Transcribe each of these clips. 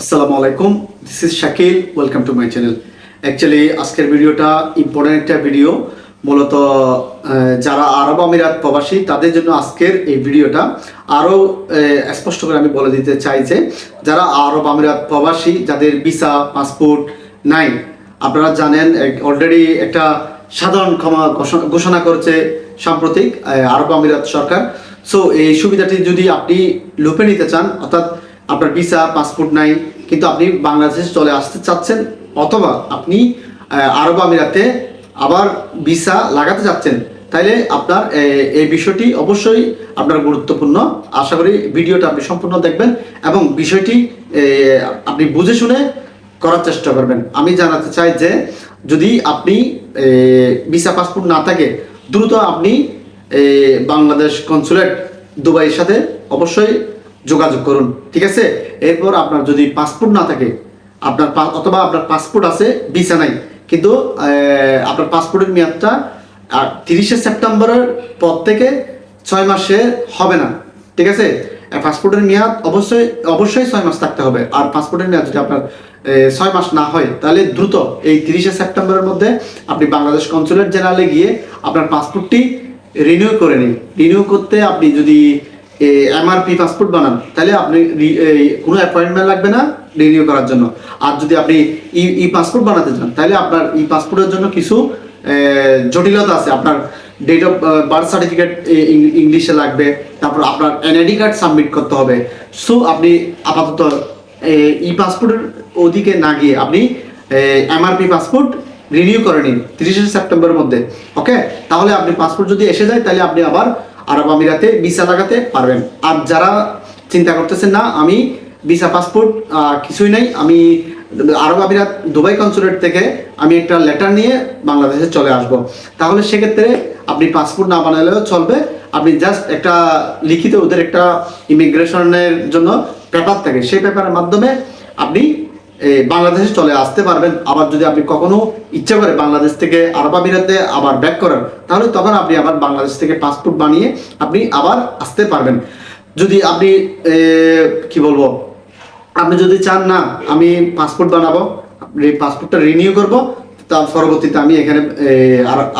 আসসালামু আলাইকুম this is Shakil welcome to my channel actually আজকের ভিডিওটা ইম্পর্টেন্ট একটা ভিডিও মূলত যারা আরব আমিরাত প্রবাসী, তাদের জন্য আজকের এই ভিডিওটা আরও স্পষ্ট করে আমি বলে দিতে চাই যে, যারা আরব আমিরাত প্রবাসী, যাদের ভিসা পাসপোর্ট নাই, আপনারা জানেন অলরেডি একটা সাধারণ ক্ষমা ঘোষণা করেছে সাম্প্রতিক আরব আমিরাত সরকার। সো এই সুবিধাটি যদি আপনি লুপে নিতে চান, অর্থাৎ আপনার ভিসা পাসপোর্ট নাই, কিন্তু আপনি বাংলাদেশে চলে আসতে চাচ্ছেন, অথবা আপনি আরব আমিরাতে আবার ভিসা লাগাতে চাচ্ছেন, তাইলে আপনার এই বিষয়টি অবশ্যই আপনার গুরুত্বপূর্ণ। আশা করি ভিডিওটা আপনি সম্পূর্ণ দেখবেন এবং বিষয়টি আপনি বুঝে শুনে করার চেষ্টা করবেন। আমি জানাতে চাই যে, যদি আপনি ভিসা পাসপোর্ট না থাকে, দ্রুত আপনি বাংলাদেশ কনসুলেট দুবাইয়ের সাথে অবশ্যই যোগাযোগ করুন, ঠিক আছে? এরপর আপনার যদি পাসপোর্ট না থাকে, আপনার অথবা আপনার পাসপোর্ট আছে ভিসা নাই, কিন্তু আপনার পাসপোর্টের মেয়াদটা আর তিরিশে সেপ্টেম্বরের পর থেকে ছয় মাসে হবে না, ঠিক আছে? পাসপোর্টের মেয়াদ অবশ্যই অবশ্যই ছয় মাস থাকতে হবে। আর পাসপোর্টের মেয়াদ যদি আপনার ছয় মাস না হয়, তাহলে দ্রুত এই তিরিশে সেপ্টেম্বরের মধ্যে আপনি বাংলাদেশ কনসুলেট জেনারেলে গিয়ে আপনার পাসপোর্টটি রিনিউ করে নিন। রিনিউ করতে আপনি যদি এমআরপি পাসপোর্ট বানান, তাহলে আপনি কোনো অ্যাপয়েন্টমেন্ট লাগবে না রিনিউ করার জন্য। আর যদি আপনি ই ই পাসপোর্ট বানাতে চান, তাহলে আপনার ই পাসপোর্টের জন্য কিছু জটিলতা আছে। আপনার ডেট অফ বার্থ সার্টিফিকেট ইংলিশে লাগবে, তারপর আপনার এনআইডি কার্ড সাবমিট করতে হবে। সো আপনি আপাতত ই পাসপোর্টের ওদিকে না গিয়ে আপনি এমআরপি পাসপোর্ট রিনিউ করে নিন, তিরিশে সেপ্টেম্বরের মধ্যে। ওকে তাহলে আপনি পাসপোর্ট যদি এসে যায়, তাহলে আপনি আবার আরব আমিরাতে ভিসা লাগাতে পারবেন। আর যারা চিন্তা করতেছেন না, আমি ভিসা পাসপোর্ট কিছুই নাই। আমি আরব আমিরাত দুবাই কনসুলেট থেকে আমি একটা লেটার নিয়ে বাংলাদেশে চলে আসব। তাহলে সেক্ষেত্রে আপনি পাসপোর্ট না বানালেও চলবে। আপনি জাস্ট একটা লিখিত ওদের একটা ইমিগ্রেশনের জন্য পেপার থাকে। সেই পেপারের মাধ্যমে আপনি বাংলাদেশে চলে আসতে পারবেন। আবার যদি আপনি কখনো ইচ্ছা করে বাংলাদেশ থেকে আরব আমিরাতে আবার ব্যাক করেন, তাহলে তখন আপনি আবার বাংলাদেশ থেকে পাসপোর্ট বানিয়ে আপনি আবার আসতে পারবেন। যদি আপনি কি বলব, আপনি যদি চান না, আমি পাসপোর্ট বানাবো পাসপোর্টটা রিনিউ করব তার পরবর্তীতে আমি এখানে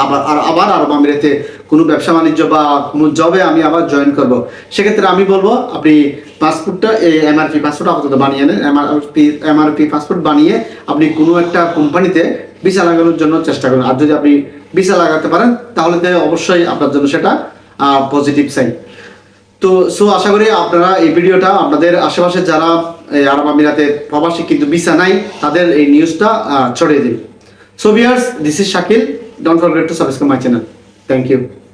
আবার আবার আরব আমিরাতে কোনো ব্যবসা বাণিজ্য বা কোনো জবে আমি আবার জয়েন করব। সেক্ষেত্রে আমি বলব, আপনি পাসপোর্টটা এই এমআরপি পাসপোর্ট আপাতত বানিয়ে নেন। এমআরপি এমআরপি পাসপোর্ট বানিয়ে আপনি কোনো একটা কোম্পানিতে ভিসা লাগানোর জন্য চেষ্টা করুন। আর যদি আপনি ভিসা লাগাতে পারেন, তাহলে অবশ্যই আপনার জন্য সেটা পজিটিভ সাইন তো সো আশা করি আপনারা এই ভিডিওটা, আপনাদের আশেপাশে যারা আরব আমিরাতে প্রবাসী কিন্তু ভিসা নাই, তাদের এই নিউজটা ছড়িয়ে দিন। So viewers, this is Shakil. Don't forget to subscribe my channel. Thank you.